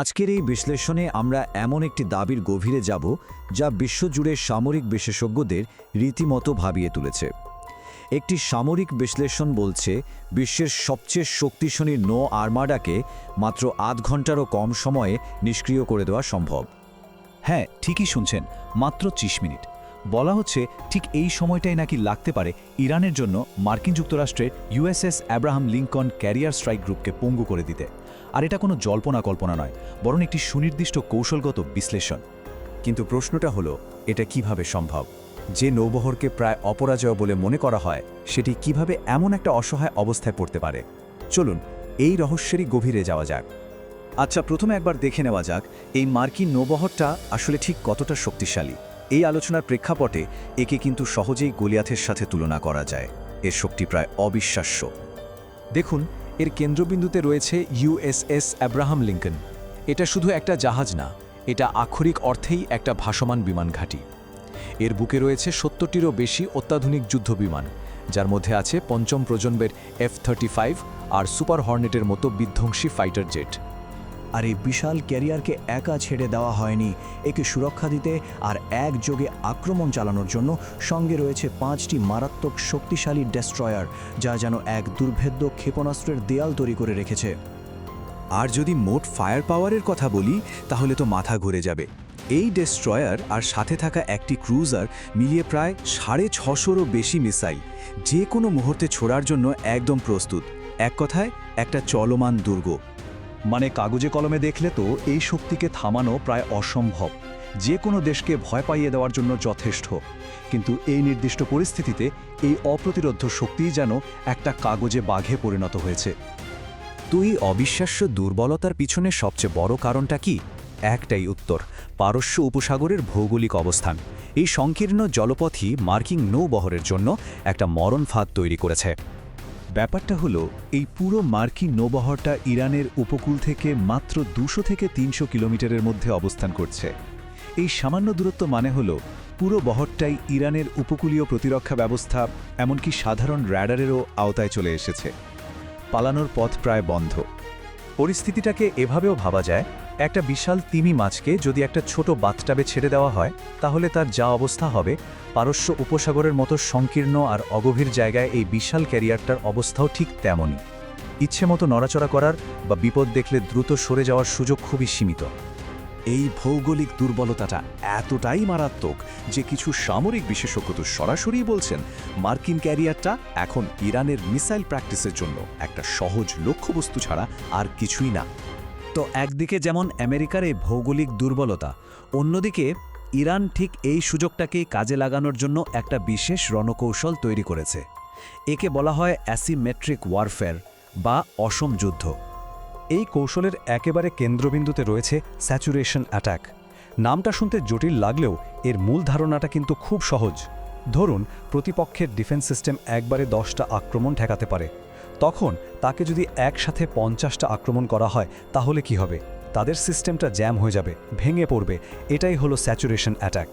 আজকের এই বিশ্লেষণে আমরা এমন একটি দাবির গভীরে যাব যা বিশ্বজুড়ে সামরিক বিশেষজ্ঞদের রীতিমতো ভাবিয়ে তুলেছে। একটি সামরিক বিশ্লেষণ বলছে, বিশ্বের সবচেয়ে শক্তিশালী নো আর্মাডাকে মাত্র আধ ঘন্টারও কম সময়ে নিষ্ক্রিয় করে দেওয়া সম্ভব। হ্যাঁ ঠিকই শুনছেন, মাত্র ত্রিশ মিনিট। বলা হচ্ছে, ঠিক এই সময়টাই নাকি লাগতে পারে ইরানের জন্য মার্কিন যুক্তরাষ্ট্রের USS Abraham Lincoln carrier strike গ্রুপকে পঙ্গু করে দিতে। আর এটা কোনো জল্পনা কল্পনা নয়, বরং একটি সুনির্দিষ্ট কৌশলগত বিশ্লেষণ। কিন্তু প্রশ্নটা হলো, এটা কীভাবে সম্ভব? যে নৌবহরকে প্রায় অপরাজয় বলে মনে করা হয়, সেটি কীভাবে এমন একটা অসহায় অবস্থায় পড়তে পারে? চলুন, এই রহস্যেরই গভীরে যাওয়া যাক। আচ্ছা প্রথমে একবার দেখে নেওয়া যাক, এই মার্কিন নৌবহরটা আসলে ঠিক কতটা শক্তিশালী? এই আলোচনার প্রেক্ষাপটে একে কিন্তু সহজেই গলিয়াথের সাথে তুলনা করা যায়। এর শক্তি প্রায় অবিশ্বাস্য। দেখুন এর কেন্দ্রবিন্দুতে রয়েছে ইউএসএস অ্যাব্রাহাম লিঙ্কন। এটা শুধু একটা জাহাজ না, এটা আক্ষরিক অর্থেই একটা ভাসমান বিমান ঘাঁটি। এর বুকে রয়েছে সত্তরটিরও বেশি অত্যাধুনিক যুদ্ধ বিমান, যার মধ্যে আছে পঞ্চম প্রজন্মের এফ থার্টি ফাইভ আর সুপার হর্নেটের মতো বিধ্বংসী ফাইটার জেট। আর এই বিশাল ক্যারিয়ারকে একা ছেড়ে দেওয়া হয়নি। একে সুরক্ষা দিতে আর একযোগে আক্রমণ চালানোর জন্য সঙ্গে রয়েছে পাঁচটি মারাত্মক শক্তিশালী ডেস্ট্রয়ার, যা যেন এক দুর্ভেদ্য ক্ষেপণাস্ত্রের দেয়াল তৈরি করে রেখেছে। আর যদি মোট ফায়ার পাওয়ারের কথা বলি, তাহলে তো মাথা ঘুরে যাবে। এই ডেস্ট্রয়ার আর সাথে থাকা একটি ক্রুজার মিলিয়ে প্রায় সাড়ে ছশোরও বেশি মিসাইল। যে কোনো মুহূর্তে ছোড়ার জন্য একদম প্রস্তুত। এক কথায়, একটা চলমান দুর্গ। মানে কাগজে কলমে দেখলে তো এই শক্তিকে থামানো প্রায় অসম্ভব। যে কোনো দেশকে ভয় পাইয়ে দেওয়ার জন্য যথেষ্ট। কিন্তু এই নির্দিষ্ট পরিস্থিতিতে এই অপ্রতিরোধ শক্তিই যেন একটা কাগজে বাঘে পরিণত হয়েছে। তুই অবিশ্বাস্য দুর্বলতার পিছনে সবচেয়ে বড় কারণটা কি? একটাই উত্তর, পারস্য উপসাগরের ভৌগোলিক অবস্থান। এই সংকীর্ণ জলপথই মার্কিন নৌবহরের জন্য একটা মরণ ফাঁদ তৈরি করেছে। ব্যাপারটা হলো, এই পুরো মার্কিন নৌবহরটা ইরানের উপকূল থেকে মাত্র দুশো থেকে তিনশো কিলোমিটারের মধ্যে অবস্থান করছে। এই সামান্য দূরত্ব মানে হলো, পুরো বহরটাই ইরানের উপকূলীয় প্রতিরক্ষা ব্যবস্থা, এমনকি সাধারণ র্যাডারেরও আওতায় চলে এসেছে। পালানোর পথ প্রায় বন্ধ। পরিস্থিতিটাকে এভাবেও ভাবা যায় একটা বিশাল তিমি মাছকে যদি একটা ছোট বাথটাবে ছেড়ে দেওয়া হয়, তাহলে তার যা অবস্থা হবে, পারস্য উপসাগরের মতো সংকীর্ণ আর অগভীর জায়গায় এই বিশাল ক্যারিয়ারটার অবস্থাও ঠিক তেমনই। ইচ্ছে মতো নড়াচড়া করার বা বিপদ দেখলে দ্রুত সরে যাওয়ার সুযোগ খুবই সীমিত। এই ভৌগোলিক দুর্বলতাটা এতটাই মারাত্মক যে কিছু সামরিক বিশেষজ্ঞ তো সরাসরি বলছেন, মার্কিন ক্যারিয়ারটা এখন ইরানের মিসাইল প্র্যাকটিসের জন্য একটা সহজ লক্ষ্যবস্তু ছাড়া আর কিছুই না। তো একদিকে যেমন আমেরিকার এই ভৌগোলিক দুর্বলতা, অন্যদিকে ইরান ঠিক এই সুযোগটাকেই কাজে লাগানোর জন্য একটা বিশেষ রণকৌশল তৈরি করেছে। একে বলা হয় অ্যাসিমেট্রিক ওয়ারফেয়ার বা অসম যুদ্ধ। এই কৌশলের একেবারে কেন্দ্রবিন্দুতে রয়েছে স্যাচুরেশন অ্যাটাক। নামটা শুনতে জটিল লাগলেও এর মূল ধারণাটা কিন্তু খুব সহজ। ধরুন, প্রতিপক্ষের ডিফেন্স সিস্টেম একবারে দশটা আক্রমণ ঠেকাতে পারে। তখন তাকে যদি একসাথে পঞ্চাশটা আক্রমণ করা হয়, তাহলে কি হবে? তাদের সিস্টেমটা জ্যাম হয়ে যাবে, ভেঙে পড়বে। এটাই হলো স্যাচুরেশন অ্যাটাক।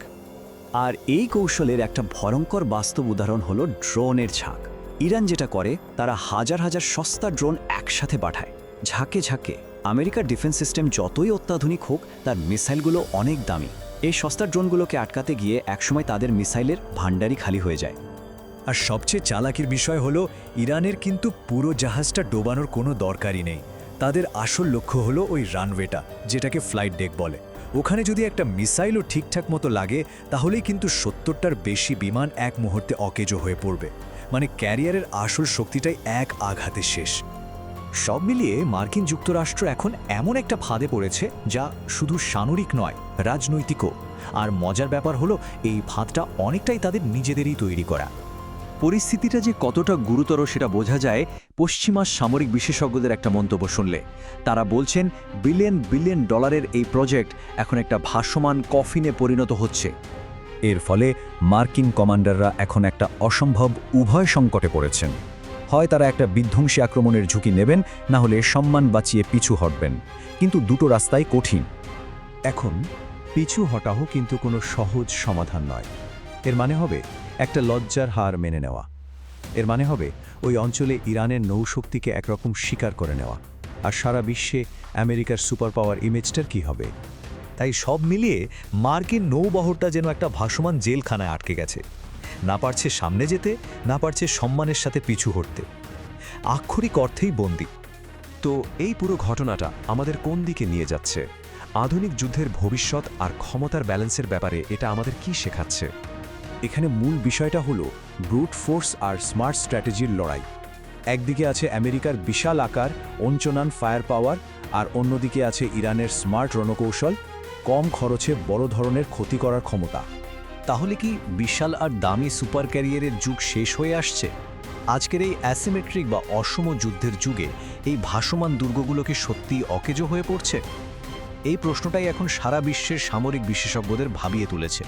আর এই কৌশলের একটা ভয়ঙ্কর বাস্তব উদাহরণ হলো ড্রোনের ঝাঁক। ইরান যেটা করে, তারা হাজার হাজার সস্তা ড্রোন একসাথে পাঠায়। ঝাঁকে ঝাঁকে। আমেরিকার ডিফেন্স সিস্টেম যতই অত্যাধুনিক হোক, তার মিসাইলগুলো অনেক দামি। এই সস্তা ড্রোনগুলোকে আটকাতে গিয়ে একসময় তাদের মিসাইলের ভাণ্ডারই খালি হয়ে যায়। আর সবচেয়ে চালাকির বিষয় হলো, ইরানের কিন্তু পুরো জাহাজটা ডোবানোর কোনো দরকারই নেই। তাদের আসল লক্ষ্য হলো ওই রানওয়েটা, যেটাকে ফ্লাইট ডেক বলে। ওখানে যদি একটা মিসাইলও ঠিকঠাক মতো লাগে, তাহলেই কিন্তু সত্তরটার বেশি বিমান এক মুহূর্তে অকেজো হয়ে পড়বে। মানে ক্যারিয়ারের আসল শক্তিটাই এক আঘাতে শেষ। সব মিলিয়ে মার্কিন যুক্তরাষ্ট্র এখন এমন একটা ফাঁদে পড়েছে, যা শুধু সামরিক নয়, রাজনৈতিকও। আর মজার ব্যাপার হলো, এই ফাঁদটা অনেকটাই তাদের নিজেদেরই তৈরি করা। পরিস্থিতিটা যে কতটা গুরুতর সেটা বোঝা যায় পশ্চিমা সামরিক বিশেষজ্ঞদের একটা মন্তব্য শুনলে। তারা বলছেন, বিলিয়ন বিলিয়ন ডলারের এই প্রজেক্ট এখন একটা ভাসমান কফিনে পরিণত হচ্ছে। এর ফলে মার্কিন কমান্ডাররা এখন একটা অসম্ভব উভয় সংকটে পড়েছেন। হয় তারা একটা বিধ্বংসী আক্রমণের ঝুঁকি নেবেন, না হলে সম্মান বাঁচিয়ে পিছু হটবেন। কিন্তু দুটো রাস্তাই কঠিন। এখন পিছু হটাও কিন্তু কোনো সহজ সমাধান নয়। এর মানে হবে একটা লজ্জার হার মেনে নেওয়া। এর মানে হবে ওই অঞ্চলে ইরানের নৌশক্তিকে একরকম স্বীকার করে নেওয়া। আর সারা বিশ্বে আমেরিকার সুপার পাওয়ার ইমেজটার কি হবে? তাই সব মিলিয়ে মার্কিন নৌবহরটা যেন একটা ভাসমান জেলখানায় আটকে গেছে। না পারছে সামনে যেতে, না পারছে সম্মানের সাথে পিছু হটতে। আক্ষরিক অর্থেই বন্দী। তো এই পুরো ঘটনাটা আমাদের কোন দিকে নিয়ে যাচ্ছে? আধুনিক যুদ্ধের ভবিষ্যৎ আর ক্ষমতার ব্যালেন্সের ব্যাপারে এটা আমাদের কি শেখাচ্ছে? এখানে মূল বিষয়টা হলো ব্রুট ফোর্স আর স্মার্ট স্ট্র্যাটেজির লড়াই। একদিকে আছে আমেরিকার বিশাল আকার, অঞ্চনান ফায়ার পাওয়ার আর অন্যদিকে আছে ইরানের স্মার্ট রণকৌশল, কম খরচে বড় ধরনের ক্ষতি করার ক্ষমতা। তাহলে কি বিশাল আর দামি সুপার ক্যারিয়ারের যুগ শেষ হয়ে আসছে? আজকের এই অ্যাসিমেট্রিক বা অসম যুদ্ধের যুগে এই ভাসমান দুর্গগুলোকে সত্যিই অকেজো হয়ে পড়ছে? এই প্রশ্নটাই এখন সারা বিশ্বের সামরিক বিশেষজ্ঞদের ভাবিয়ে তুলেছে।